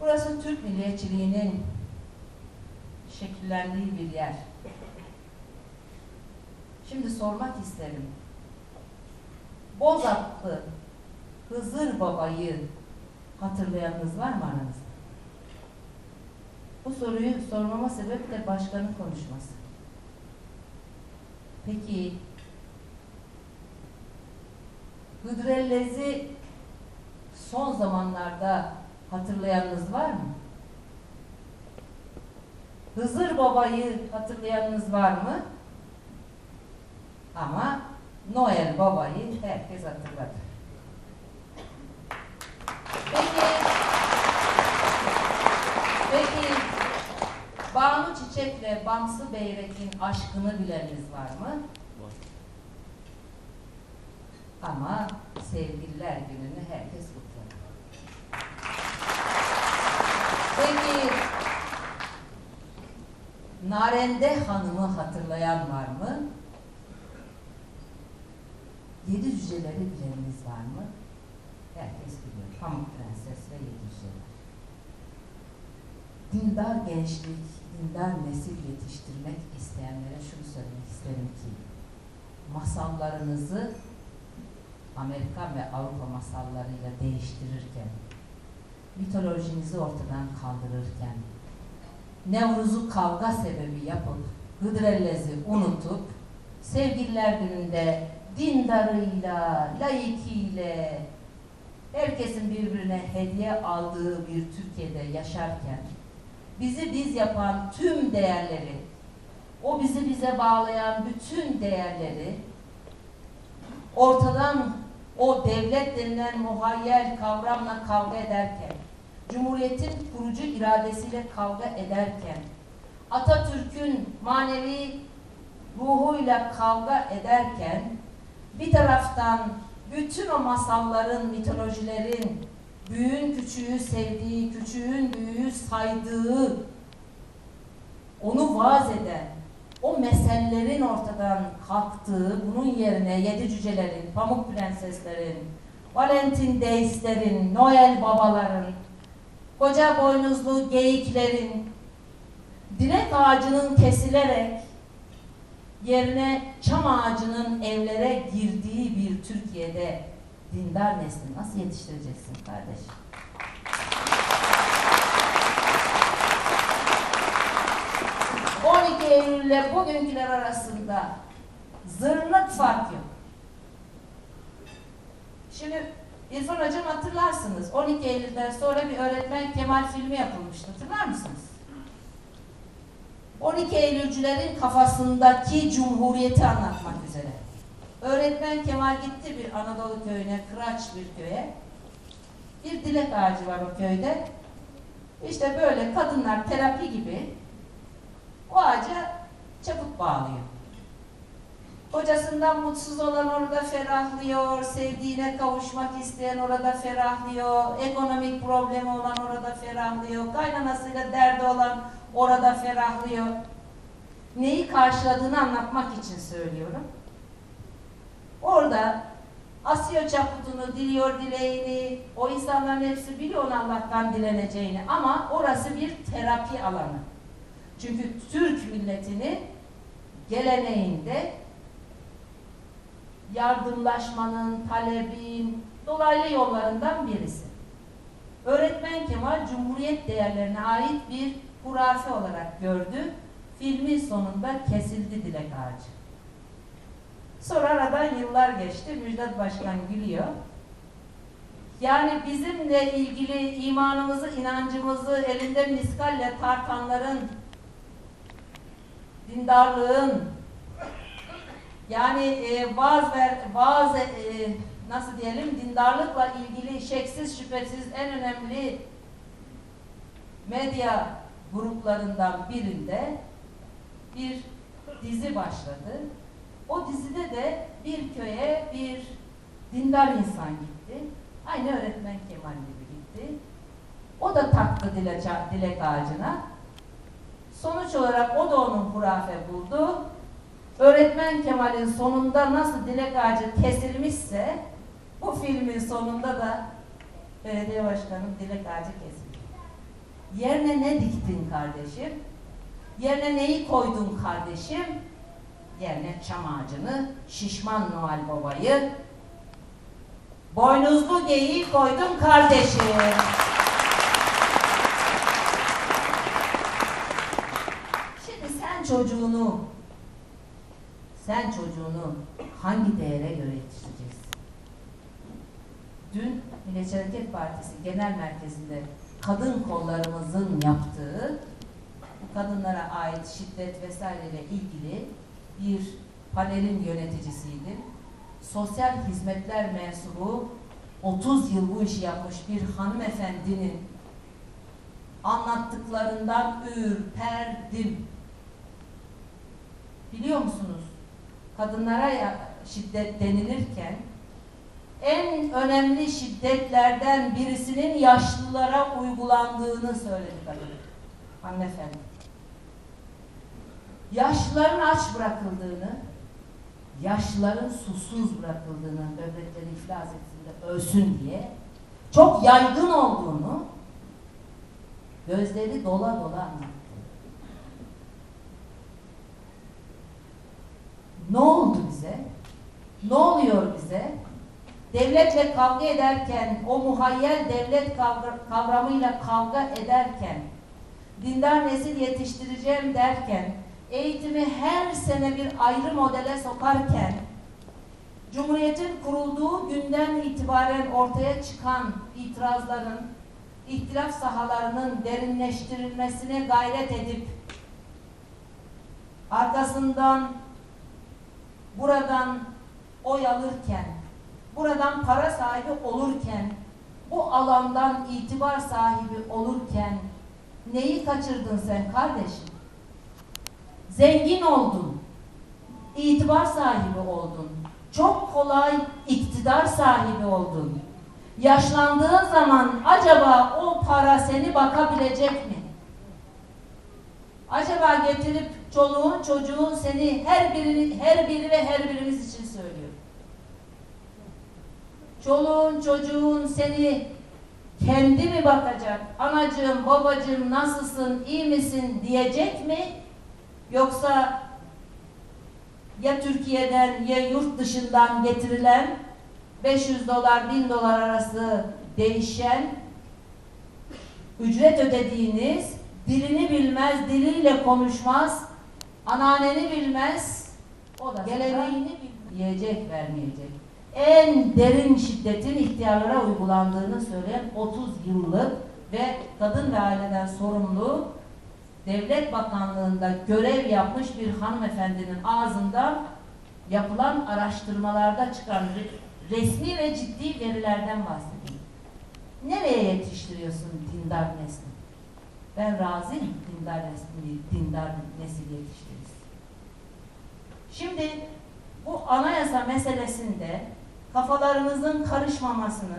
Burası Türk milliyetçiliğinin şekillendiği bir yer. Şimdi sormak isterim. Bozatlı Hızır Baba'yı hatırlayanınız var mı aranızda? Bu soruyu sormama sebep de başkanın konuşması. Peki Hıdrellez'i son zamanlarda hatırlayanınız var mı? Hızır Baba'yı hatırlayanınız var mı? Ama Noel Baba'yı herkes hatırladı. Peki, peki Banu Çiçek'le Bamsı Beyrek'in aşkını bileniniz var mı? Ama sevgililer gününü herkes kutladı. Peki Narende Hanım'ı hatırlayan var mı? Yedi cüceleri bileniniz var mı? Herkes biliyor. Pamuk Prenses ve Yedi Cüceler. Dindar gençlik, dindar nesil yetiştirmek isteyenlere şunu söylemek isterim ki masallarınızı Amerikan ve Avrupa masallarıyla değiştirirken, mitolojinizi ortadan kaldırırken, Nevruz'u kavga sebebi yapıp, Hıdrellez'i unutup, sevgililer gününde dindarıyla, laikiyle, herkesin birbirine hediye aldığı bir Türkiye'de yaşarken, bizi biz yapan tüm değerleri, o bizi bize bağlayan bütün değerleri ortadan o devlet denilen muhayyel kavramla kavga ederken, Cumhuriyetin kurucu iradesiyle kavga ederken, Atatürk'ün manevi ruhuyla kavga ederken, bir taraftan bütün o masalların, mitolojilerin, büyüğün küçüğü sevdiği, küçüğün büyüğü saydığı, onu vaaz eden, o meselelerin ortadan kalktığı, bunun yerine yedi cücelerin, pamuk prenseslerin, Valentin deistlerin, Noel babaların, koca boynuzlu geyiklerin, dilek ağacının kesilerek yerine çam ağacının evlere girdiği bir Türkiye'de dindar nesli nasıl yetiştireceksin kardeş? ...12 Eylül ile bugünküler arasında zırnık fark yok. Şimdi İrfan Hocam hatırlarsınız 12 Eylül'den sonra bir öğretmen Kemal filmi yapılmıştı. Hatırlar mısınız? 12 Eylülcülerin kafasındaki cumhuriyeti anlatmak üzere. Öğretmen Kemal gitti bir Anadolu köyüne, Kıraç bir köye. Bir dilek ağacı var o köyde. İşte böyle kadınlar terapi gibi o ağaca çabuk bağlıyor. Kocasından mutsuz olan orada ferahlıyor, sevdiğine kavuşmak isteyen orada ferahlıyor, ekonomik problemi olan orada ferahlıyor, kaynanasıyla derdi olan orada ferahlıyor. Neyi karşıladığını anlatmak için söylüyorum. Orada asıyor çaputunu, diliyor dileğini, o insanların hepsi biliyor onun Allah'tan dileneceğini ama orası bir terapi alanı. Çünkü Türk milletini geleneğinde yardımlaşmanın, talebin dolaylı yollarından birisi. Öğretmen Kemal Cumhuriyet değerlerine ait bir hurafe olarak gördü. Filmin sonunda kesildi dilek ağacı. Sonra aradan yıllar geçti. Müjdat Başkan gülüyor. Yani bizimle ilgili imanımızı, inancımızı elinde miskalle tartanların, dindarlığın, yani e, vaaz ver, vaaz e, nasıl diyelim dindarlıkla ilgili şeksiz şüphesiz en önemli medya gruplarından birinde bir dizi başladı. O dizide de bir köye bir dindar insan gitti. Aynı öğretmen Kemal gibi gitti. O da taktı dilek, dilek ağacına. Sonuç olarak o da onun hurafe buldu. Öğretmen Kemal'in sonunda nasıl dilek ağacı kesilmişse bu filmin sonunda da belediye başkanının dilek ağacı kesildi. Yerine ne diktin kardeşim? Yerine neyi koydun kardeşim? Yerine çam ağacını, şişman Noel Baba'yı, boynuzlu geyiği koydun kardeşim. Şimdi sen çocuğunu, sen çocuğunu hangi değere göre yetiştireceksin? Dün Milliyetçi Hareket Partisi Genel Merkezi'nde kadın kollarımızın yaptığı kadınlara ait şiddet vesaireyle ilgili bir panelin yöneticisiydim. Sosyal hizmetler mensubu 30 yıl bu işi yapmış bir hanımefendinin anlattıklarından ürperdim. Biliyor musunuz? Kadınlara şiddet denilirken en önemli şiddetlerden birisinin yaşlılara uygulandığını söyledi kadın. Hanımefendi. Yaşlıların aç bırakıldığını, yaşlıların susuz bırakıldığını, böbrekleri iflas etsin ölsün diye çok yaygın olduğunu gözleri dola dola anlattı. Ne oldu bize? Ne oluyor bize? Devletle kavga ederken, o muhayyel devlet kavra- kavramıyla kavga ederken, dindar nesil yetiştireceğim derken, eğitimi her sene bir ayrı modele sokarken, Cumhuriyetin kurulduğu günden itibaren ortaya çıkan itirazların, ihtilaf sahalarının derinleştirilmesine gayret edip, arkasından buradan oy alırken, buradan para sahibi olurken, bu alandan itibar sahibi olurken neyi kaçırdın sen kardeşim? Zengin oldun, itibar sahibi oldun, çok kolay iktidar sahibi oldun. Yaşlandığın zaman acaba o para seni bakabilecek mi? Acaba getirip çoluğun çocuğun seni her birini her biri ve her birimiz için söylüyor. Çoluğun çocuğun seni kendi mi bakacak? Anacığım, babacığım nasılsın, iyi misin diyecek mi? Yoksa ya Türkiye'den ya yurt dışından getirilen 500 dolar 1000 dolar arası değişen ücret ödediğiniz dilini bilmez, diliyle konuşmaz, anneanneni bilmez, o da geleneğini. Yiyecek vermeyecek. En derin şiddetin ihtiyarlara uygulandığını söyleyen 30 yıllık ve kadın ve aileden sorumlu Devlet Bakanlığı'nda görev yapmış bir hanımefendinin ağzından yapılan araştırmalarda çıkan re- resmi ve ciddi verilerden bahsedeyim. Nereye yetiştiriyorsun dindar nesli? Ben razıyım dindar dindar nesil yetiştiririz. Şimdi bu anayasa meselesinde kafalarımızın karışmamasını,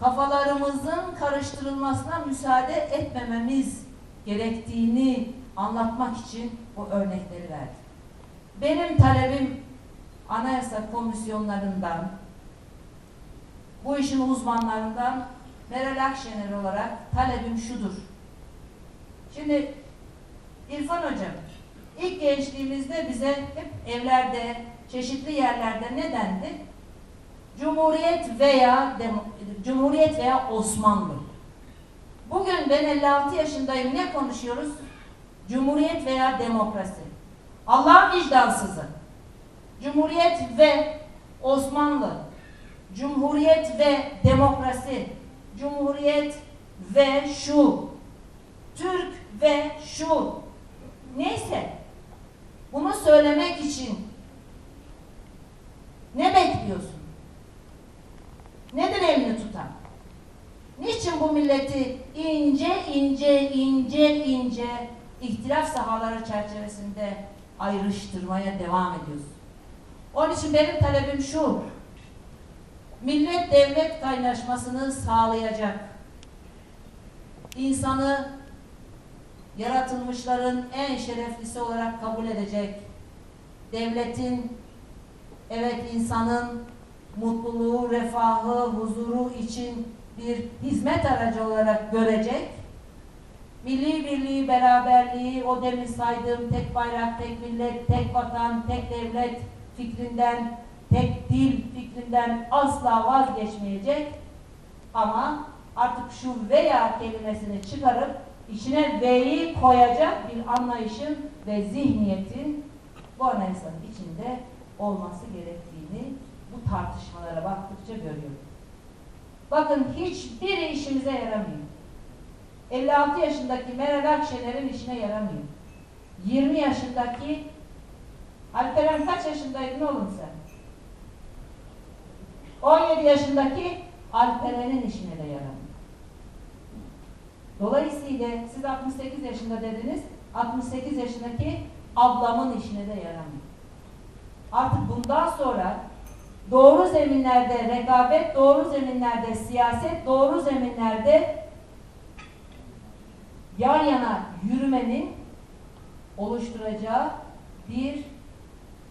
kafalarımızın karıştırılmasına müsaade etmememiz gerektiğini anlatmak için bu örnekleri verdim. Benim talebim anayasa komisyonlarından, bu işin uzmanlarından Meral Akşener olarak talebim şudur. Şimdi İrfan Hocam, ilk gençliğimizde bize hep evlerde, çeşitli yerlerde ne dendi? Cumhuriyet veya Cumhuriyet veya Osmanlı. Bugün ben 56 yaşındayım. Ne konuşuyoruz? Cumhuriyet veya demokrasi. Allah'ın vicdansızı. Cumhuriyet ve Osmanlı. Cumhuriyet ve demokrasi. Cumhuriyet ve şu. Türk ve şu. Neyse. Bunu söylemek için ne bekliyorsun? Nedir elini tutan? Niçin bu milleti ince ince ince ince ihtilaf sahaları çerçevesinde ayrıştırmaya devam ediyorsun? Onun için benim talebim şu. Millet devlet kaynaşmasını sağlayacak. İnsanı yaratılmışların en şereflisi olarak kabul edecek. Devletin evet insanın mutluluğu, refahı, huzuru için bir hizmet aracı olarak görecek milli birliği, beraberliği, o demin saydığım tek bayrak, tek millet, tek vatan, tek devlet fikrinden, tek dil fikrinden asla vazgeçmeyecek. Ama artık şu veya kelimesini çıkarıp içine V'yi koyacak bir anlayışın ve zihniyetin bu anayasanın içinde olması gerektiğini bu tartışmalara baktıkça görüyorum. Bakın hiçbiri işimize yaramıyor. 56 yaşındaki Meral Akşener'in işine yaramıyor. 20 yaşındaki Alperen kaç yaşındaydın oğlum sen? 17 yaşındaki Alperen'in işine de yaramıyor. Dolayısıyla siz 68 yaşında dediniz, 68 yaşındaki ablamın işine de yaramıyor. Artık bundan sonra doğru zeminlerde rekabet, doğru zeminlerde siyaset, doğru zeminlerde yan yana yürümenin oluşturacağı bir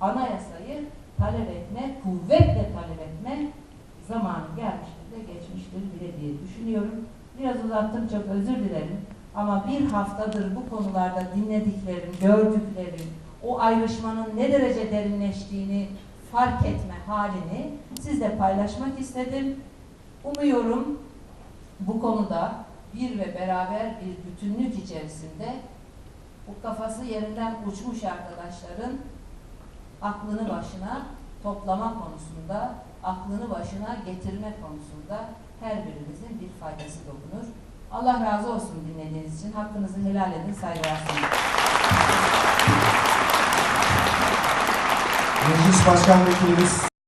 anayasayı talep etme, kuvvetle talep etme zamanı gelmiştir de geçmiştir bile diye düşünüyorum. Biraz uzattım çok özür dilerim. Ama bir haftadır bu konularda dinlediklerim, gördüklerim, o ayrışmanın ne derece derinleştiğini fark etme halini sizle paylaşmak istedim. Umuyorum bu konuda bir ve beraber bir bütünlük içerisinde bu kafası yerinden uçmuş arkadaşların aklını başına toplama konusunda, aklını başına getirme konusunda her birimizin bir faydası dokunur. Allah razı olsun dinlediğiniz için. Hakkınızı helal edin, saygılar sunuyorum. Meclis Başkan Vekilimiz